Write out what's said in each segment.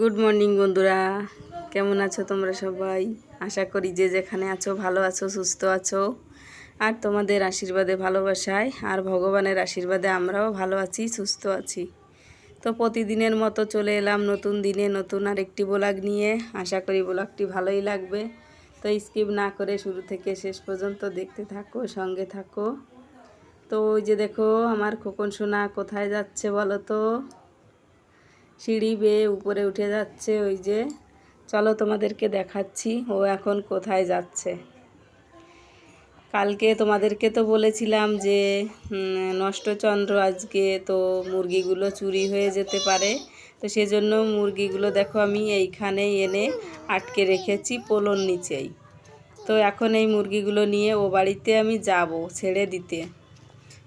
Good morning বন্ধুরা। কেমন আছো তোমরা সবাই? আশা করি যে যেখানে আছো, ভালো আছো, সুস্থ আছো। আর তোমাদের আশীর্বাদে, ভালোবাসায়, আর ভগবানের আশীর্বাদে আমরাও ভালো আছি, সুস্থ আছি। তো প্রতিদিনের মতো চলে এলাম নতুন দিনে, নতুন আর একটি ব্লগ নিয়ে। আশা করি ব্লগটি ভালোই লাগবে। তো স্কিপ না করে শুরু থেকে শেষ পর্যন্ত দেখতে থাকো, সঙ্গে থাকো। তো ওই যে দেখো, আমার খোকন সোনা কোথায় যাচ্ছে বলো তো? সিঁড়ি বেয়ে উপরে উঠে যাচ্ছে ওই যে। চলো তোমাদেরকে দেখাচ্ছি ও এখন কোথায় যাচ্ছে। কালকে তোমাদেরকে তো বলেছিলাম যে নষ্টচন্দ্র আজকে তো মুরগিগুলো চুরি হয়ে যেতে পারে। তো সেজন্য মুরগিগুলো দেখো আমি এইখানে এনে আটকে রেখেছি পোলোর নিচেই। তো এখন এই মুরগিগুলো নিয়ে ও বাড়িতে আমি যাব ছেড়ে দিতে।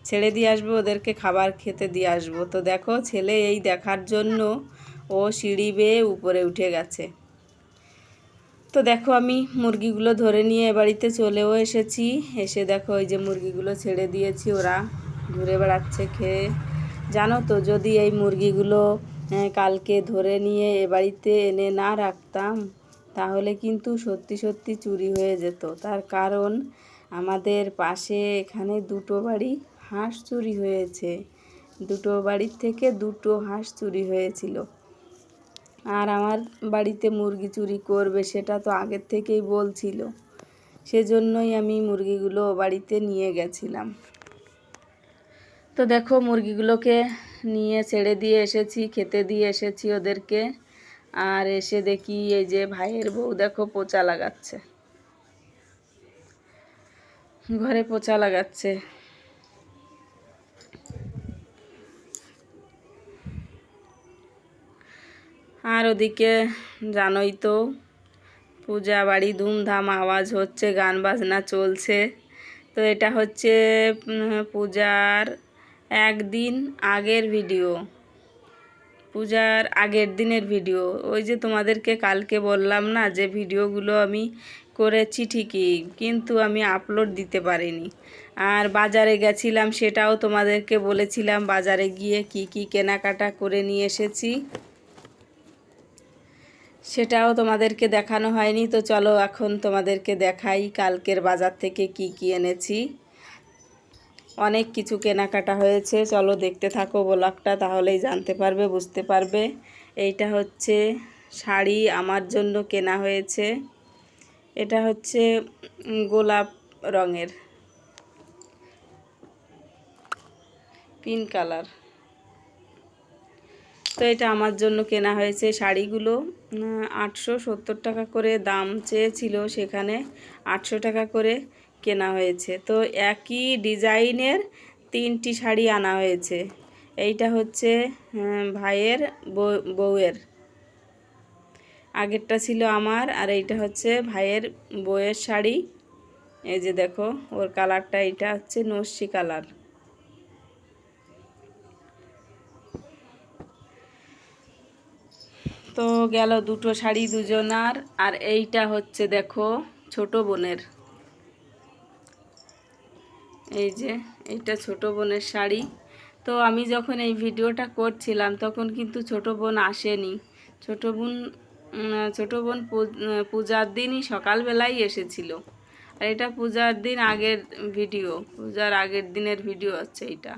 ছেড়ে দিয়ে আসব, ওদেরকে খাবার খেতে দিয়ে আসব। তো দেখো, ছেলে এই দেখার জন্য ও সিঁড়ি বেয়ে উপরে উঠে গেছে। তো দেখো, আমি মুরগিগুলো ধরে নিয়ে এ বাড়িতে চলেও এসেছি। এসে দেখো ওই যে মুরগিগুলো ছেড়ে দিয়েছি ওরা। ঘুরে বেড়াচ্ছে খেয়ে। জানো তো, যদি এই মুরগিগুলো কালকে ধরে নিয়ে এ বাড়িতে এনে না রাখতাম, তাহলে কিন্তু সত্যি সত্যি চুরি হয়ে যেত। তার কারণ আমাদের পাশে এখানে দুটো বাড়ি। হাঁস চুরি হয়েছে। দুটো বাড়ির থেকে দুটো হাঁস চুরি হয়েছিল। আর আমার বাড়িতে মুরগি চুরি করবে সেটা তো আগের থেকেই বলছিল। সেজন্যই আমি মুরগিগুলো বাড়িতে নিয়ে গেছিলাম। তো দেখো, মুরগিগুলোকে নিয়ে ছেড়ে দিয়ে এসেছি, খেতে দিয়ে এসেছি ওদেরকে। আর এসে দেখি এই যে ভাইয়ের বউ দেখো, পোচা লাগাচ্ছে। ঘরে পোচা লাগাচ্ছে। আর ওদিকে জানোই তো পূজা বাড়ি ধুমধাম আওয়াজ হচ্ছে, গান বাজনা চলছে। তো এটা হচ্ছে পূজার একদিন আগের ভিডিও। পূজার আগের দিনের ভিডিও। ওই যে তোমাদেরকে কালকে বললাম না, যে ভিডিওগুলো আমি করেছি ঠিকই, কিন্তু আমি আপলোড দিতে পারিনি। আর বাজারে গেছিলাম, সেটাও তোমাদেরকে বলেছিলাম, বাজারে গিয়ে কি কি কেনাকাটা করে নিয়ে এসেছি। সেটাও তোমাদেরকে দেখানো হয়নি। তো চলো এখন তোমাদেরকে দেখাই কালকের বাজার থেকে কি কি এনেছি। অনেক কিছু কেনাকাটা হয়েছে। চলো দেখতে থাকো ব্লগটা, তাহলেই জানতে পারবে, বুঝতে পারবে। এইটা হচ্ছে শাড়ি আমার জন্য কেনা হয়েছে। এটা হচ্ছে গোলাপ রঙের। Pink colour. তো এটা আমার জন্য কেনা হয়েছে শাড়িগুলো। আটশো সত্তর টাকা করে দাম চেয়েছিল, সেখানে আটশো টাকা করে কেনা হয়েছে। তো একই ডিজাইনের তিনটি শাড়ি আনা হয়েছে। এইটা হচ্ছে ভাইয়ের বউ- বউয়ের। আগেরটা ছিল আমার, আর এইটা হচ্ছে ভাইয়ের বউয়ের শাড়ি। এই যে দেখো, ওর কালারটা এটা হচ্ছে নস্যি কালার। তো গেল দুটো শাড়ি দুজনার, আর এইটা হচ্ছে দেখো ছোট বোনের। এই যে, এইটা ছোট বোনের শাড়ি। তো আমি যখন এই ভিডিওটা করছিলাম, তখন কিন্তু ছোট বোন আসেনি। ছোট বোন ছোট বোন পূজার দিনই সকালবেলাই এসেছিল। আর এটা পূজার দিন আগের ভিডিও, পূজার আগের দিনের ভিডিও হচ্ছে এইটা।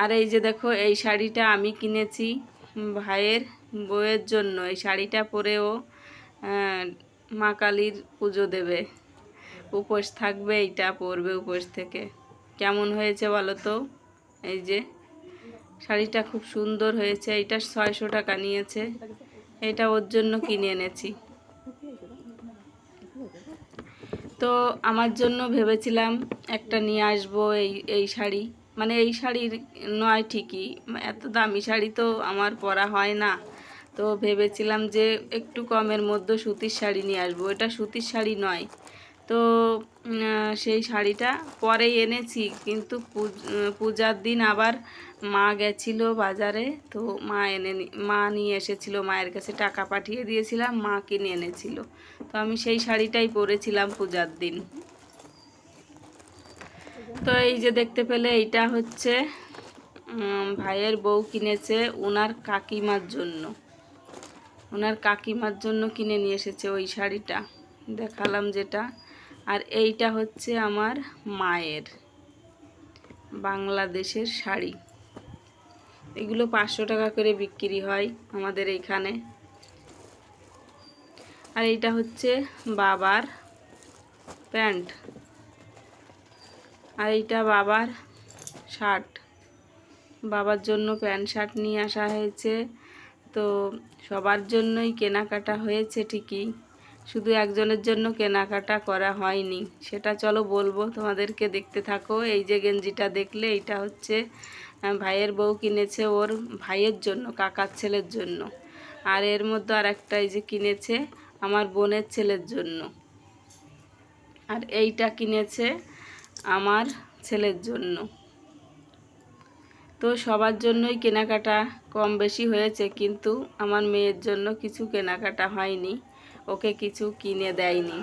আর এই যে দেখো, এই শাড়িটা আমি কিনেছি। ভাইয়ের বউয়ের জন্য এই শাড়িটা পরেও মা কালীর পুজো দেবে। উপোস থাকবে, এইটা পরবে উপোস থেকে। কেমন হয়েছে বলো তো? এই যে, শাড়িটা খুব সুন্দর হয়েছে, এইটা ছয়শো টাকা নিয়েছে। এটা ওর জন্য কিনে এনেছি। তো আমার জন্য ভেবেছিলাম একটা নিয়ে আসব এই এই শাড়ি। মানে এই শাড়ির নয় ঠিকই। এত দামি শাড়ি তো আমার পরা হয় না। তো ভেবেছিলাম যে একটু কমের মধ্যে সুতির শাড়ি নিয়ে আসব। এটা সুতির শাড়ি নয়। তো সেই শাড়িটা পরেই এনেছি। কিন্তু পূজার দিন আবার মা গেছিল বাজারে। তো মা এনে মা নিয়ে এসেছিল, মায়ের কাছে টাকা পাঠিয়ে দিয়েছিলাম, মা কিনে এনেছিল। তো আমি সেই শাড়িটাই পরেছিলাম পূজার দিন। তো এই যে দেখতে পেলে এইটা হচ্ছে ভাইয়ের বউ কিনেছে ওনার কাকিমার জন্য। ওনার কাকিমার জন্য কিনে নিয়ে এসেছে ওই শাড়িটা। দেখালাম যেটা। আর এইটা হচ্ছে আমার মায়ের বাংলাদেশের শাড়ি। এগুলো পাঁচশো টাকা করে বিক্রি হয় আমাদের এইখানে। আর এইটা হচ্ছে বাবার প্যান্ট। আর এইটা বাবার শার্ট। বাবার জন্য প্যান্ট শার্ট নিয়ে আসা হয়েছে। তো সবার জন্যই কেনাকাটা হয়েছে ঠিকই। শুধু একজনের জন্য কেনাকাটা করা হয়নি। সেটা চলো বলব, তোমাদেরকে দেখতে থাকো। এই যে গেঞ্জিটা দেখলে, এইটা হচ্ছে ভাইয়ের বউ কিনেছে ওর ভাইয়ের জন্য, কাকার ছেলের জন্য। আর এর মধ্যে আর একটা এই যে কিনেছে, আমার বোনের ছেলের জন্য। আর এইটা কিনেছে আমার ছেলের জন্য। তো সবার জন্যই কেনাকাটা কম বেশি হয়েছে, কিন্তু আমার মেয়ের জন্য কিছু কেনাকাটা হয়নি। ওকে কিছু কিনে দেয়নি।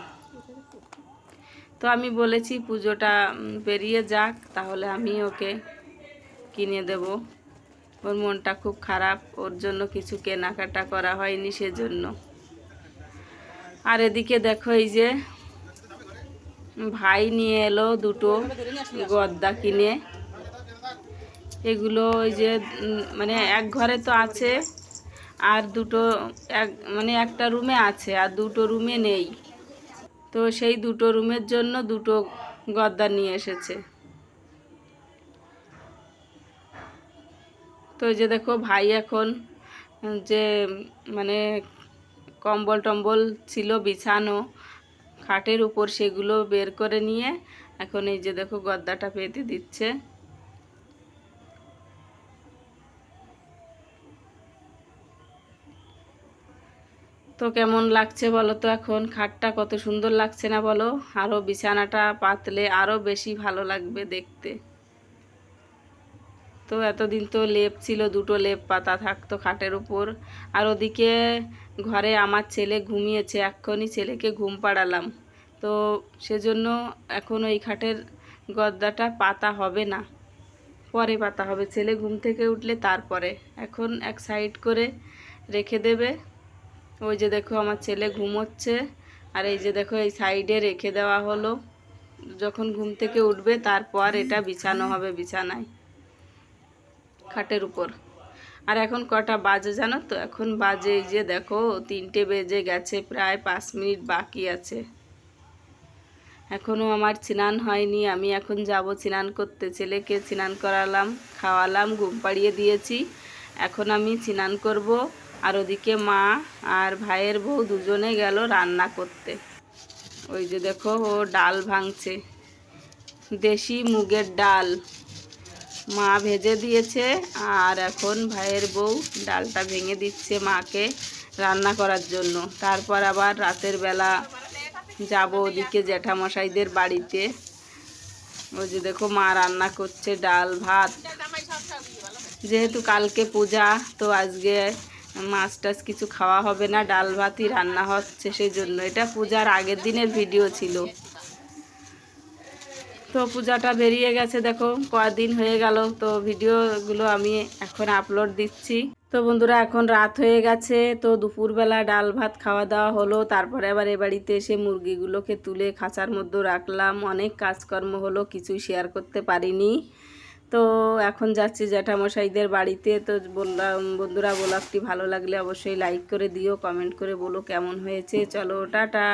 তো আমি বলেছি, পুজোটা পেরিয়ে যাক, তাহলে আমি ওকে কিনে দেব। ওর মনটা খুব খারাপ, ওর জন্য কিছু কেনাকাটা করা হয়নি সেজন্য। আর এদিকে দেখো এই যে ভাই নিয়ে এলো দুটো গদ্দা কিনে। এগুলো ওই যে মানে এক ঘরে তো আছে, আর দুটো এক মানে একটা রুমে আছে, আর দুটো রুমে নেই। তো সেই দুটো রুমের জন্য দুটো গদ্দা নিয়ে এসেছে। তো যে দেখো ভাই এখন, যে মানে কম্বল টম্বল ছিল বিছানো খাটের উপর সেগুলো বের করে নিয়ে এখন এই যে দেখো গদ্দাটা পেতে দিচ্ছে। তো কেমন লাগছে বলো তো এখন? খাটটা কত সুন্দর লাগছে না বলো? আরও বিছানাটা পাতলে আরও বেশি ভালো লাগবে দেখতে। তো এতদিন তো লেপ ছিল, দুটো লেপ পাতা থাকতো খাটের উপর। আর ওদিকে ঘরে আমার ছেলে ঘুমিয়েছে, এক্ষুনি ছেলেকে ঘুম পাড়ালাম। তো সেজন্য এখন ওই খাটের গদ্দাটা পাতা হবে না। পরে পাতা হবে। ছেলে ঘুম থেকে উঠলে তারপরে। এখন এক সাইড করে রেখে দেবে। ওই যে দেখো আমার ছেলে ঘুমোচ্ছে। আর এই যে দেখো এই সাইডে রেখে দেওয়া হলো। যখন ঘুম থেকে উঠবে তারপর এটা বিছানো হবে বিছানায়, খাটের উপর। আর এখন কটা বাজে জানো তো? এখন বাজে এই যে দেখো, তিনটে বেজে গেছে, প্রায় পাঁচ মিনিট বাকি আছে। এখনও আমার স্নান হয়নি, আমি এখন যাব স্নান করতে। ছেলেকে স্নান করালাম, খাওয়ালাম, ঘুম পাড়িয়ে দিয়েছি। এখন আমি স্নান করব, আর ওদিকে মা আর ভাইয়ের বউ দুজনে গেল রান্না করতে। ওই যে দেখো, ও ডাল ভাঙছে। দেশি মুগের ডাল। মা ভেজে দিয়েছে আর এখন ভাইয়ের বউ ডালটা ভেঙে দিচ্ছে মাকে রান্না করার জন্য। তারপর আবার রাতের বেলা যাব ওদিকে জ্যাঠামশাইদের বাড়িতে। ওই যে দেখো মা রান্না করছে ডাল, ভাত। যেহেতু কালকে পূজা, তো আজকে মাছ টাছ কিছু খাওয়া হবে না, ডাল ভাতই রান্না হচ্ছে, সেই জন্য। এটা পূজার আগের দিনের ভিডিও ছিল। তো পূজাটা বেরিয়ে গেছে, দেখো কদিন হয়ে গেল, তো ভিডিওগুলো আমি এখন আপলোড দিচ্ছি। তো বন্ধুরা, এখন রাত হয়ে গেছে, তো দুপুরবেলা ডাল ভাত খাওয়া দাওয়া হলো, তারপরে আবার এ বাড়িতে এসে মুরগিগুলোকে তুলে খাঁচার মধ্যে রাখলাম। অনেক কাজকর্ম হলো, কিছুই শেয়ার করতে পারিনি। তো এখন যাচ্ছি জ্যাঠামশাইদের বাড়িতে, তো বললাম, বন্ধুরা, ব্লগটি ভালো লাগলে অবশ্যই লাইক করে দিও কমেন্ট করে বলো কেমন হয়েছে, চলো, টাটা।